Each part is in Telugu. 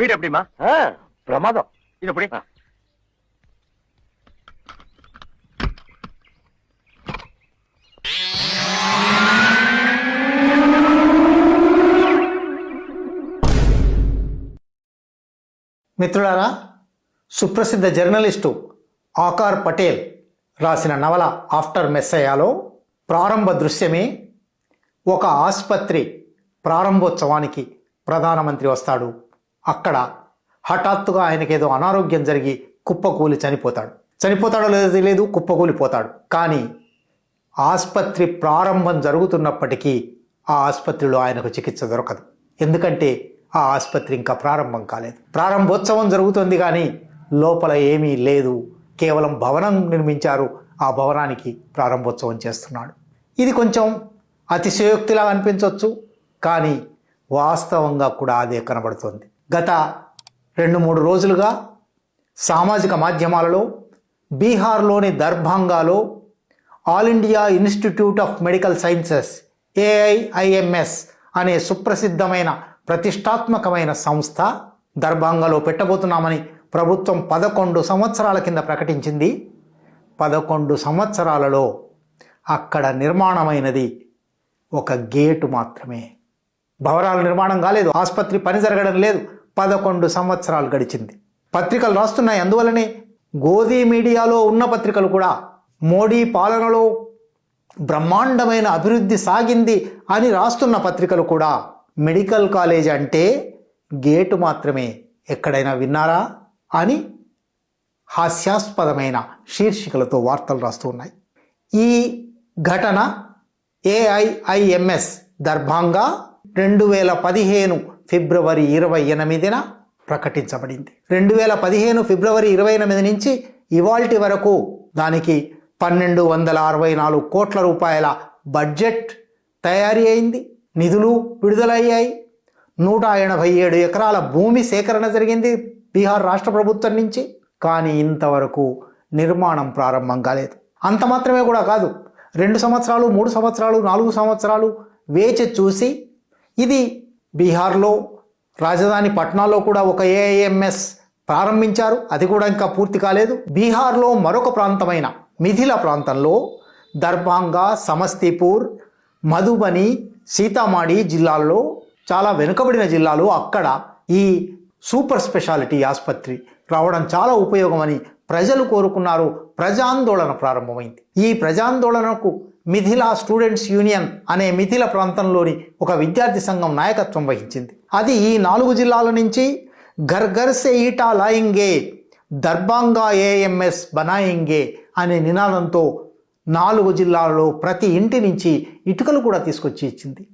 வீடு எப்படிமா ஆ, பிரமாதம் இது எப்படி ஆ. మిత్రులారా సుప్రసిద్ధ జర్నలిస్టు ఆకార్ పటేల్ రాసిన నవల ఆఫ్టర్ మెస్సయాలో ప్రారంభ దృశ్యమే ఒక ఆసుపత్రి ప్రారంభోత్సవానికి ప్రధానమంత్రి వస్తాడు అక్కడ హఠాత్తుగా ఆయనకేదో అనారోగ్యం జరిగి కుప్పకూలి చనిపోతాడు. చనిపోతాడో లేదో తెలియదు కుప్పకూలిపోతాడు. కానీ ఆసుపత్రి ప్రారంభం జరుగుతున్నప్పటికీ ఆ ఆసుపత్రిలో ఆయనకు చికిత్స దొరకదు. ఎందుకంటే ఆ ఆసుపత్రి ఇంకా ప్రారంభం కాలేదు. ప్రారంభోత్సవం జరుగుతుంది కానీ లోపల ఏమీ లేదు. కేవలం భవనం నిర్మించారు. ఆ భవనానికి ప్రారంభోత్సవం చేస్తున్నాడు. ఇది కొంచెం అతిశయోక్తిలా అనిపించవచ్చు కానీ వాస్తవంగా కూడా అదే కనబడుతుంది. గత రెండు మూడు రోజులుగా సామాజిక మాధ్యమాలలో బీహార్లోని దర్భంగాలో All India Institute of Medical Sciences AIIMS అనే సుప్రసిద్ధమైన ప్రతిష్టాత్మకమైన సంస్థ దర్భంగాలో పెట్టబోతున్నామని ప్రభుత్వం పదకొండు సంవత్సరాల కింద ప్రకటించింది. పదకొండు సంవత్సరాలలో అక్కడ నిర్మాణమైనది ఒక గేటు మాత్రమే. భవనాల నిర్మాణం కాలేదు ఆసుపత్రి పని జరగడం లేదు పదకొండు సంవత్సరాలు గడిచింది. పత్రికలు రాస్తున్నాయి. అందువలనే గోధీ మీడియాలో ఉన్న పత్రికలు కూడా మోడీ పాలనలో బ్రహ్మాండమైన అభివృద్ధి సాగింది అని రాస్తున్న పత్రికలు కూడా మెడికల్ కాలేజ్ అంటే గేటు మాత్రమే. ఎక్కడైనా విన్నారా అని హాస్యాస్పదమైన శీర్షికలతో వార్తలు రాస్తూ ఉన్నాయి. ఈ ఘటన ఏఐఐఎంఎస్ దర్భంగా రెండు వేల పదిహేను ఫిబ్రవరి ఇరవై ఎనిమిదిన ప్రకటించబడింది. రెండు వేల పదిహేను ఫిబ్రవరి ఇరవై ఎనిమిది నుంచి ఇవాల్టి వరకు దానికి పన్నెండు వందల అరవై నాలుగు కోట్ల రూపాయల బడ్జెట్ తయారీ అయింది నిధులు విడుదలయ్యాయి. నూట ఎనభై ఏడు ఎకరాల భూమి సేకరణ జరిగింది బీహార్ రాష్ట్ర ప్రభుత్వం నుంచి. కానీ ఇంతవరకు నిర్మాణం ప్రారంభం కాలేదు. అంత మాత్రమే కూడా కాదు రెండు సంవత్సరాలు మూడు సంవత్సరాలు నాలుగు సంవత్సరాలు వేచి చూసి ఇది బీహార్లో రాజధాని పట్నాలో కూడా ఒక ఏఐఎంఎస్ ప్రారంభించారు. అది కూడా ఇంకా పూర్తి కాలేదు. బీహార్లో మరొక ప్రాంతమైన మిథిల ప్రాంతంలో దర్భంగా సమస్తీపూర్ మధుబని సీతామాడి జిల్లాల్లో చాలా వెనుకబడిన జిల్లాలు అక్కడ ఈ సూపర్ స్పెషాలిటీ ఆసుపత్రి రావడం చాలా ఉపయోగమని ప్రజలు కోరుకున్నారు. ప్రజాందోళన ప్రారంభమైంది. ఈ ప్రజాందోళనకు మిథిలా స్టూడెంట్స్ యూనియన్ అనే మిథిల ప్రాంతంలోని ఒక విద్యార్థి సంఘం నాయకత్వం వహించింది. అది ఈ నాలుగు జిల్లాల నుంచి ఘర్ఘర్ సే ఈటా లాయింగే దర్బాంగా ఏఎంఎస్ బనాయింగే అనే నినాదంతో నాలుగు జిల్లాలలో ప్రతి ఇంటి నుంచి ఇటుకలు కూడా తీసుకొచ్చి ఇచ్చింది.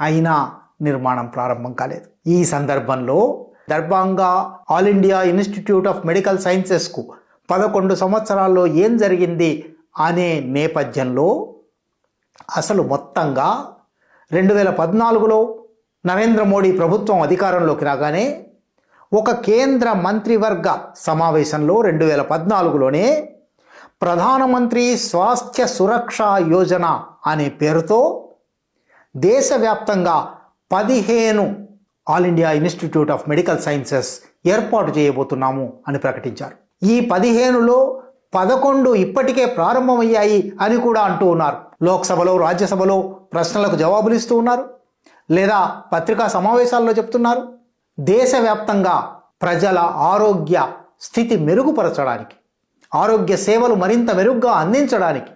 అయినా నిర్మాణం ప్రారంభం కాలేదు. ఈ సందర్భంలో Darbhanga All India Institute of Medical సైన్సెస్కు పదకొండు సంవత్సరాల్లో ఏం జరిగింది అనే నేపథ్యంలో అసలు మొత్తంగా రెండు వేల పద్నాలుగులో నరేంద్ర మోడీ ప్రభుత్వం అధికారంలోకి రాగానే ఒక కేంద్ర మంత్రివర్గ సమావేశంలో రెండు వేల పద్నాలుగులోనే ప్రధానమంత్రి స్వాస్థ్య సురక్ష యోజన అనే పేరుతో దేశవ్యాప్తంగా పదిహేను All India Institute of Medical Sciences ఏర్పాటు చేయబోతున్నాము అని ప్రకటించారు. ఈ పదిహేనులో పదకొండు ఇప్పటికే ప్రారంభమయ్యాయి అని కూడా అంటూ ఉన్నారు. లోక్సభలో రాజ్యసభలో ప్రశ్నలకు జవాబులు ఇస్తూ ఉన్నారు. లేదా పత్రికా సమావేశాల్లో చెప్తున్నారు. దేశవ్యాప్తంగా ప్రజల ఆరోగ్య స్థితి మెరుగుపరచడానికి ఆరోగ్య సేవలు మరింత మెరుగ్గా అందించడానికి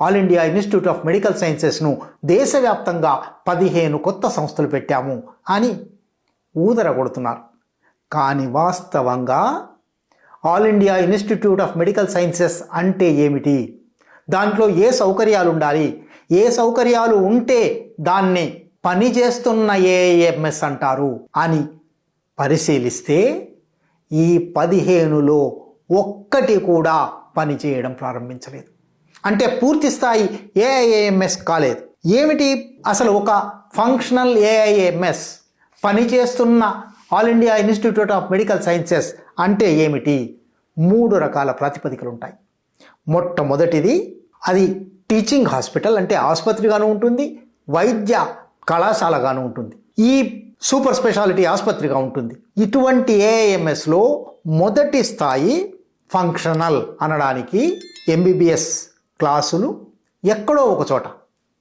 All India Institute of Medical సైన్సెస్ను దేశవ్యాప్తంగా పదిహేను కొత్త సంస్థలు పెట్టాము అని ఊదర కొడుతున్నారు కానీ వాస్తవంగా All India Institute of Medical Sciences అంటే ఏమిటి? దాంట్లో ఏ సౌకర్యాలు ఉండాలి ఏ సౌకర్యాలు ఉంటే దాన్ని పనిచేస్తున్న ఏఎంఎస్ అంటారు? అని పరిశీలిస్తే ఈ పదిహేనులో ఒక్కటి కూడా పనిచేయడం ప్రారంభించలేదు. అంటే పూర్తి స్థాయి ఏఐఏఎంఎస్ కాలేదు. ఏమిటి? అసలు ఒక ఫంక్షనల్ ఏఐఏఎంఎస్ పనిచేస్తున్న All India Institute of Medical Sciences అంటే ఏమిటి? మూడు రకాల ప్రాతిపదికలు ఉంటాయి మొట్టమొదటిది అది టీచింగ్ హాస్పిటల్ అంటే ఆసుపత్రిగాను ఉంటుంది వైద్య కళాశాలగాను ఉంటుంది. ఈ సూపర్ స్పెషాలిటీ ఆసుపత్రిగా ఉంటుంది. ఇటువంటి ఏఎంఎస్లో మొదటి స్థాయి ఫంక్షనల్ అనడానికి ఎంబీబీఎస్ క్లాసులు ఎక్కడో ఒక చోట.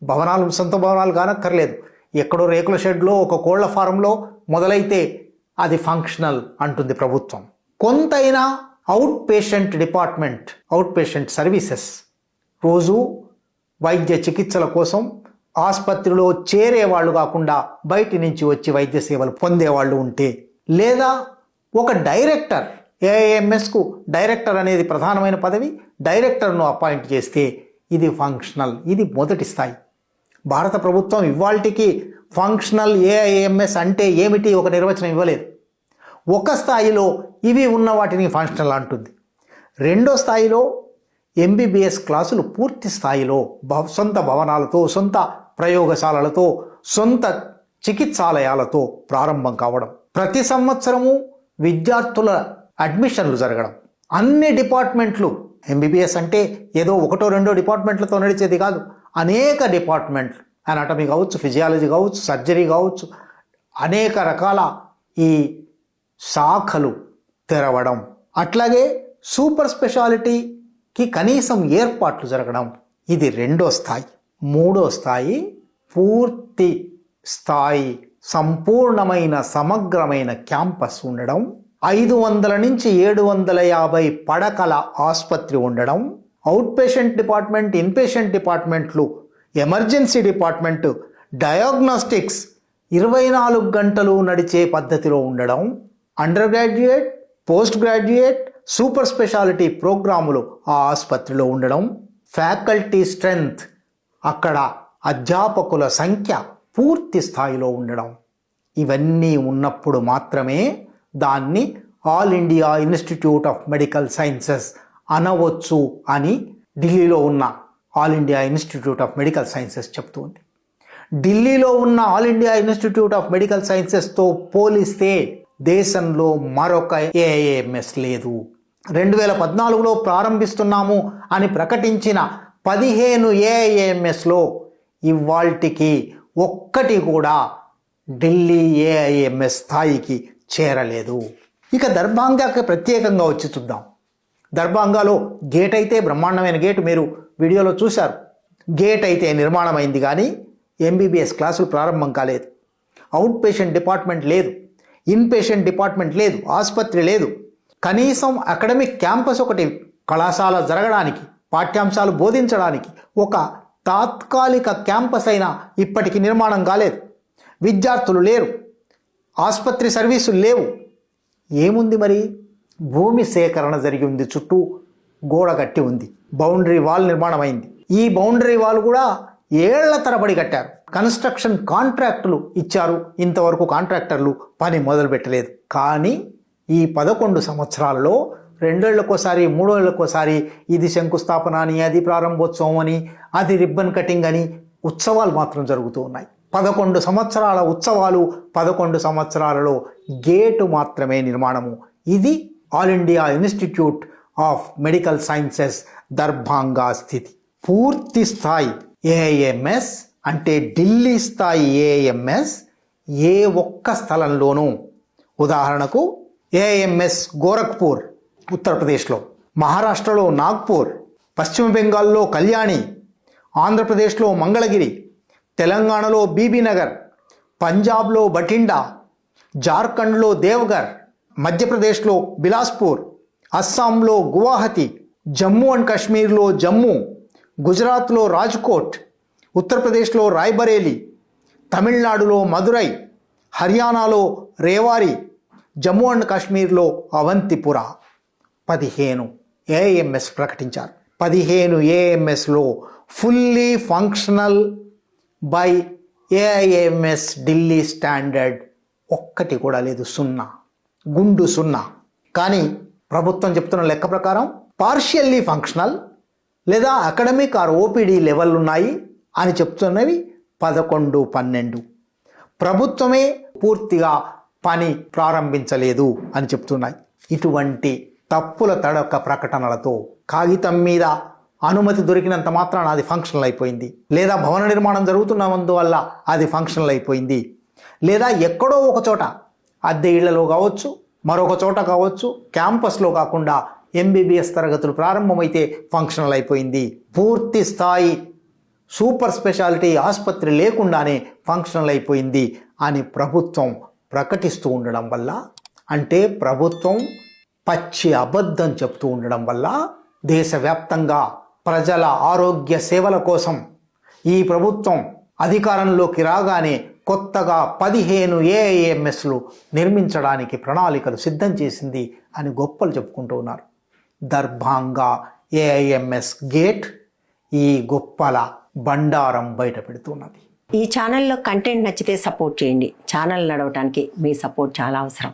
భవనాలు సొంత భవనాలు కానక్కర్లేదు. ఎక్కడో రేకుల షెడ్లో ఒక కోళ్ళ ఫారంలో మొదలైతే అది ఫంక్షనల్ అంటుంది ప్రభుత్వం. కొంతైనా out patient department out patient services రోజు వైద్య చికిత్సల కోసం ఆసుపత్రిలో చేరేవాళ్ళు కాకుండా బయటి నుంచి వచ్చి వైద్య సేవలు పొందేవాళ్ళు ఉంటే లేదా ఒక డైరెక్టర్ ఏఐఎంఎస్కు డైరెక్టర్ అనేది ప్రధానమైన పదవి డైరెక్టర్ను అపాయింట్ చేస్తే ఇది ఫంక్షనల్ ఇది మొదటి స్థాయి. భారత ప్రభుత్వం ఇవాల్టికి ఫంక్షనల్ ఏఐఎంఎస్ అంటే ఏమిటి ఒక నిర్వచనం ఇవ్వలేదు. ఒక స్థాయిలో ఇవి ఉన్న వాటిని ఫంక్షనల్ అంటుంది. రెండో స్థాయిలో ఎంబీబీఎస్ క్లాసులు పూర్తి స్థాయిలో భవ సొంత భవనాలతో సొంత ప్రయోగశాలలతో సొంత చికిత్సాలయాలతో ప్రారంభం కావడం. ప్రతి సంవత్సరము విద్యార్థుల అడ్మిషన్లు జరగడం. అన్ని డిపార్ట్మెంట్లు ఎంబీబీఎస్ అంటే ఏదో ఒకటో రెండో డిపార్ట్మెంట్లతో నడిచేది కాదు. అనేక డిపార్ట్మెంట్లు. అనాటమీ కావచ్చు ఫిజియాలజీ కావచ్చు సర్జరీ కావచ్చు అనేక రకాల ఈ శాఖలు తెరవడం. అట్లాగే సూపర్ స్పెషాలిటీకి కనీసం ఏర్పాట్లు జరగడం. ఇది రెండో స్థాయి. మూడో స్థాయి పూర్తి స్థాయి సంపూర్ణమైన సమగ్రమైన క్యాంపస్ ఉండడం. ఐదు వందల నుంచి ఏడు వందల యాభై పడకల ఆసుపత్రి ఉండడం. అవుట్ పేషెంట్ డిపార్ట్మెంట్ ఇన్పేషెంట్ డిపార్ట్మెంట్లు ఎమర్జెన్సీ డిపార్ట్మెంట్ డయాగ్నోస్టిక్స్ ఇరవై నాలుగు గంటలు నడిచే పద్ధతిలో ఉండడం. Under graduate post graduate super speciality ప్రోగ్రాములు ఆ ఆసుపత్రిలో ఉండడం ఫ్యాకల్టీ స్ట్రెంగ్త్ అక్కడ అధ్యాపకుల సంఖ్య పూర్తి స్థాయిలో ఉండడం. ఇవన్నీ ఉన్నప్పుడు మాత్రమే దాన్ని All India Institute of Medical Sciences అనవచ్చు అని ఢిల్లీలో ఉన్న All India Institute of Medical Sciences చెప్తుంది. ఢిల్లీలో ఉన్న All India Institute of Medical సైన్సెస్తో పోలిస్తే దేశంలో మరొక ఏఏఎంఎస్ లేదు. రెండు వేల పద్నాలుగులో ప్రారంభిస్తున్నాము అని ప్రకటించిన పదిహేను ఏఐఎంఎస్లో ఇవాల్టికి ఒక్కటి కూడా ఢిల్లీ ఏఐఎంఎస్ స్థాయికి చేరలేదు. ఇక దర్భాంగాకి ప్రత్యేకంగా వచ్చి చూద్దాం. దర్భాంగాలో గేట్ అయితే బ్రహ్మాండమైన గేటు మీరు వీడియోలో చూశారు. గేట్ అయితే నిర్మాణమైంది కానీ ఎంబీబీఎస్ క్లాసులు ప్రారంభం కాలేదు. అవుట్ పేషెంట్ డిపార్ట్మెంట్ లేదు. ఇన్పేషెంట్ డిపార్ట్మెంట్ లేదు ఆసుపత్రి లేదు. కనీసం అకాడమిక్ క్యాంపస్ ఒకటి కళాశాల జరగడానికి పాఠ్యాంశాలు బోధించడానికి ఒక తాత్కాలిక క్యాంపస్ అయినా ఇప్పటికి నిర్మాణం కాలేదు. విద్యార్థులు లేరు. ఆసుపత్రి సర్వీసులు లేవు. ఏముంది మరి? భూమి సేకరణ జరిగి ఉంది చుట్టూ గోడ కట్టి ఉంది. బౌండరీ వాల్ నిర్మాణం అయింది ఈ బౌండరీ వాల్ కూడా ఏళ్ళ తరబడి కట్టారు. కన్స్ట్రక్షన్ కాంట్రాక్టులు ఇచ్చారు. ఇంతవరకు కాంట్రాక్టర్లు పని మొదలుపెట్టలేదు. కానీ ఈ పదకొండు సంవత్సరాలలో రెండేళ్ళకోసారి మూడేళ్ళకోసారి ఇది శంకుస్థాపన అని అది ప్రారంభోత్సవం అని అది రిబ్బన్ కటింగ్ అని ఉత్సవాలు మాత్రం జరుగుతూ ఉన్నాయి. పదకొండు సంవత్సరాల ఉత్సవాలు పదకొండు సంవత్సరాలలో గేటు మాత్రమే నిర్మాణము. ఇది All India Institute of Medical Sciences Darbhanga స్థితి. పూర్తి స్థాయి ఏఎంఎస్ అంటే ఢిల్లీ స్థాయి ఏఎంఎస్ ఏ ఒక్క స్థలంలోనూ. ఉదాహరణకు ఏఎంఎస్ గోరఖ్పూర్ ఉత్తరప్రదేశ్లో మహారాష్ట్రలో నాగ్పూర్ పశ్చిమ బెంగాల్లో కళ్యాణి ఆంధ్రప్రదేశ్లో మంగళగిరి తెలంగాణలో బీబీనగర్ పంజాబ్లో బఠిండా జార్ఖండ్లో దేవగర్ మధ్యప్రదేశ్లో బిలాస్పూర్ అస్సాంలో గువాహతి జమ్మూ అండ్ కాశ్మీర్లో జమ్మూ గుజరాత్లో రాజ్కోట్ ఉత్తరప్రదేశ్లో రాయ్బరేలీ తమిళనాడులో మదురై హర్యానాలో రేవారి జమ్మూ అండ్ కాశ్మీర్లో అవంతిపుర. పదిహేను ఏఎంఎస్ ప్రకటించారు. పదిహేను ఏఎంఎస్లో fully functional by AIIMS Delhi standard. ఒక్కటి కూడా లేదు సున్నా. గుండు సున్నా. కానీ ప్రభుత్వం చెప్తున్న లెక్క ప్రకారం పార్షియల్లీ ఫంక్షనల్ లేదా అకాడమిక్ ఆర్ ఓపీడీ లెవెల్ ఉన్నాయి అని చెప్తున్నవి పదకొండు పన్నెండు. ప్రభుత్వమే పూర్తిగా పని ప్రారంభించలేదు అని చెప్తున్నాయి. ఇటువంటి తప్పుల తడక ప్రకటనలతో కాగితం మీద అనుమతి దొరికినంత మాత్రాన అది ఫంక్షనల్ అయిపోయింది. లేదా భవన నిర్మాణం జరుగుతున్నందువల్ల అది ఫంక్షనల్ అయిపోయింది. లేదా ఎక్కడో ఒక చోట అద్దె ఇళ్ళలో కావచ్చు మరొక చోట కావచ్చు క్యాంపస్లో కాకుండా ఎంబీబీఎస్ తరగతులు ప్రారంభమైతే ఫంక్షనల్ అయిపోయింది. పూర్తి స్థాయి సూపర్ స్పెషాలిటీ ఆసుపత్రి లేకుండానే ఫంక్షనల్ అయిపోయింది అని ప్రభుత్వం ప్రకటిస్తూ ఉండడం వల్ల అంటే ప్రభుత్వం పచ్చి అబద్ధం చెప్తూ ఉండడం వల్ల దేశవ్యాప్తంగా ప్రజల ఆరోగ్య సేవల కోసం ఈ ప్రభుత్వం అధికారంలోకి రాగానే కొత్తగా పదిహేను ఏఐఎంఎస్లు నిర్మించడానికి ప్రణాళికలు సిద్ధం చేసింది అని గొప్పలు చెప్పుకుంటూ ఉన్నారు. దర్భాంగా ఏఐఎంఎస్ గేట్ ఈ గొప్పల బండారం బయట పెడుతున్నది. ఈ ఛానల్లో కంటెంట్ నచ్చితే సపోర్ట్ చేయండి. ఛానల్ నడవటానికి మీ సపోర్ట్ చాలా అవసరం.